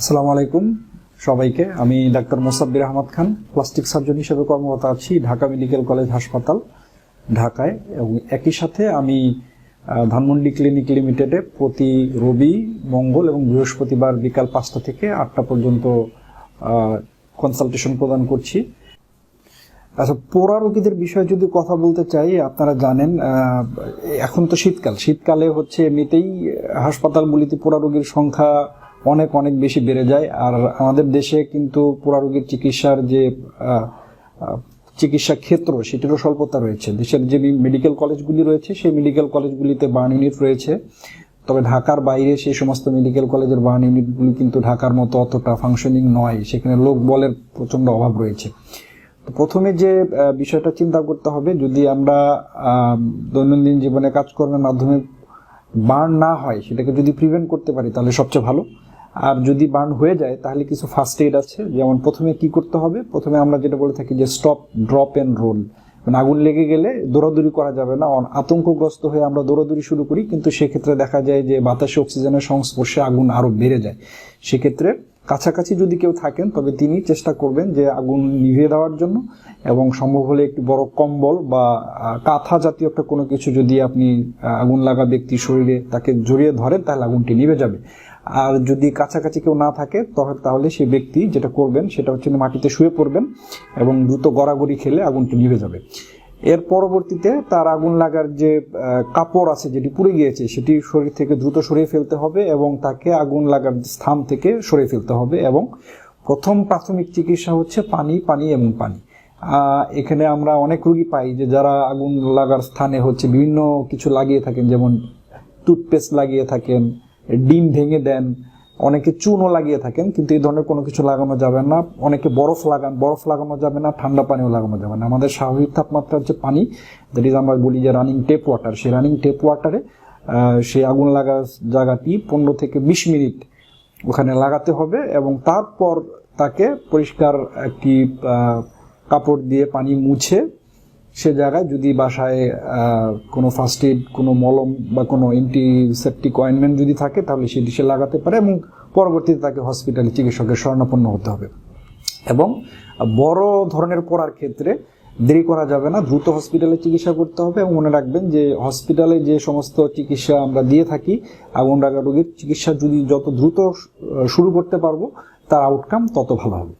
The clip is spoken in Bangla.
আসসালামু আলাইকুম সবাইকে। আমি doctor Mosabbir Ahmad Khan, plastic surgeon হিসেবে কর্মরত আছি ঢাকা মেডিকেল কলেজ হাসপাতাল, ঢাকায়। এবং একই সাথে আমি ধানমন্ডি ক্লিনিক লিমিটেডে প্রতি রবি, মঙ্গল এবং বৃহস্পতিবার বিকাল পাঁচটা থেকে আটটা পর্যন্ত কনসালটেশন প্রদান করছি। আচ্ছা পোড়া রোগীদের বিষয়ে যদি কথা বলতে চাই, আপনারা জানেন এখন তো শীতকাল। শীতকালে হচ্ছে এমনিতেই হাসপাতালগুলিতে পোড়া রোগীর সংখ্যা অনেক অনেক বেশি বেড়ে যায়। আর আমাদের দেশে কিন্তু পোড়া রোগীর চিকিৎসার যে চিকিৎসা ক্ষেত্র, সেটিরও স্বল্পতা রয়েছে। দেশের যে মেডিকেল কলেজগুলি রয়েছে, সেই মেডিকেল কলেজগুলিতে বার্ন ইউনিট রয়েছে। তবে ঢাকার বাইরে সেই সমস্ত মেডিকেল কলেজের বার্ন ইউনিটগুলি কিন্তু ঢাকার মতো অতটা ফাংশনিং নয়। সেখানে লোক বলের প্রচণ্ড অভাব রয়েছে। প্রথমে যে বিষয়টা চিন্তা করতে হবে, যদি আমরা দৈনন্দিন জীবনে কাজকর্মের মাধ্যমে বার্ন না হয়, সেটাকে যদি প্রিভেন্ট করতে পারি, তাহলে সবচেয়ে ভালো। আর যদি বার্ন হয়ে যায়, তাহলে কিছু ফার্স্ট এইড আছে। যেমন প্রথমে কি করতে হবে? প্রথমে আমরা যেটা বলে থাকি যে স্টপ ড্রপ এন্ড রোল মানে আগুন লেগে গেলে দৌড়াদৌড়ি করা যাবে না। আতঙ্কগ্রস্ত হয়ে আমরা দৌড়াদৌড়ি শুরু করি, কিন্তু সেক্ষেত্রে দেখা যায় যে বাতাসে অক্সিজেনের সংস্পর্শে আগুন আরও বেড়ে যায়। সেক্ষেত্রে কাছাকাছি যদি কেউ থাকেন, তবে তিনি চেষ্টা করবেন যে আগুন নিভিয়ে দেওয়ার জন্য। এবং সম্ভব হলে একটি বড় কম্বল বা কাঁথা জাতীয় একটা কোনো কিছু যদি আপনি আগুন লাগা ব্যক্তির শরীরে তাকে জড়িয়ে ধরেন, তাহলে আগুনটি নিভে যাবে। আর যদি কাছাকাছি কেউ না থাকে তাহলে সেই ব্যক্তি যেটা করবেন, সেটা হচ্ছে মাটিতে শুয়ে পড়বেন এবং দ্রুত গড়াগড়ি খেলে আগুনটি নিভে যাবে। এর পরবর্তীতে তার আগুন লাগার যে কাপড় আছে, যেটি পুড়ে গিয়েছে, সেটি শরীর থেকে দ্রুত সরিয়ে ফেলতে হবে এবং তাকে আগুন লাগার স্থান থেকে সরিয়ে ফেলতে হবে এবং প্রথম প্রাথমিক চিকিৎসা হচ্ছে পানি পানি এবং পানি। এখানে আমরা অনেক রুগী পাই যে যারা আগুন লাগার স্থানে হচ্ছে বিভিন্ন কিছু লাগিয়ে থাকেন, যেমন টুথপেস্ট লাগিয়ে থাকেন ডিম ভেঙে দেন, অনেকে চুনও লাগিয়ে থাকেন, কিন্তু এই ধরনের কোনো কিছু লাগানো যাবে না। অনেকে বরফ লাগান, বরফ লাগানো যাবে না, ঠান্ডা পানিও লাগানো যাবে না। আমাদের স্বাভাবিক তাপমাত্রার যে পানি দ্যাট ইজ আমরা বলি যে রানিং টেপ ওয়াটার সেই রানিং টেপ ওয়াটারে সেই আগুন লাগা জায়গাটি পনেরো থেকে বিশ মিনিট ওখানে লাগাতে হবে এবং তারপর তাকে পরিষ্কার একটি কাপড় দিয়ে পানি মুছে সে জায়গায় যদি বাসায় কোনো ফার্স্ট এড কোনো মলম বা কোনো অ্যান্টিসেপটিক অয়েনমেন্ট যদি থাকে, তাহলে সেটি সে লাগাতে পারে এবং পরবর্তীতে তাকে হসপিটালে চিকিৎসকের শরণাপন্ন হতে হবে। এবং বড় ধরনের পড়ার ক্ষেত্রে দেরি করা যাবে না, দ্রুত হসপিটালে চিকিৎসা করতে হবে এবং মনে রাখবেন যে হসপিটালে যে সমস্ত চিকিৎসা আমরা দিয়ে থাকি আগুন লাগা রোগীর চিকিৎসা যদি যত দ্রুত শুরু করতে পারব, তার আউটকাম তত ভালো হবে।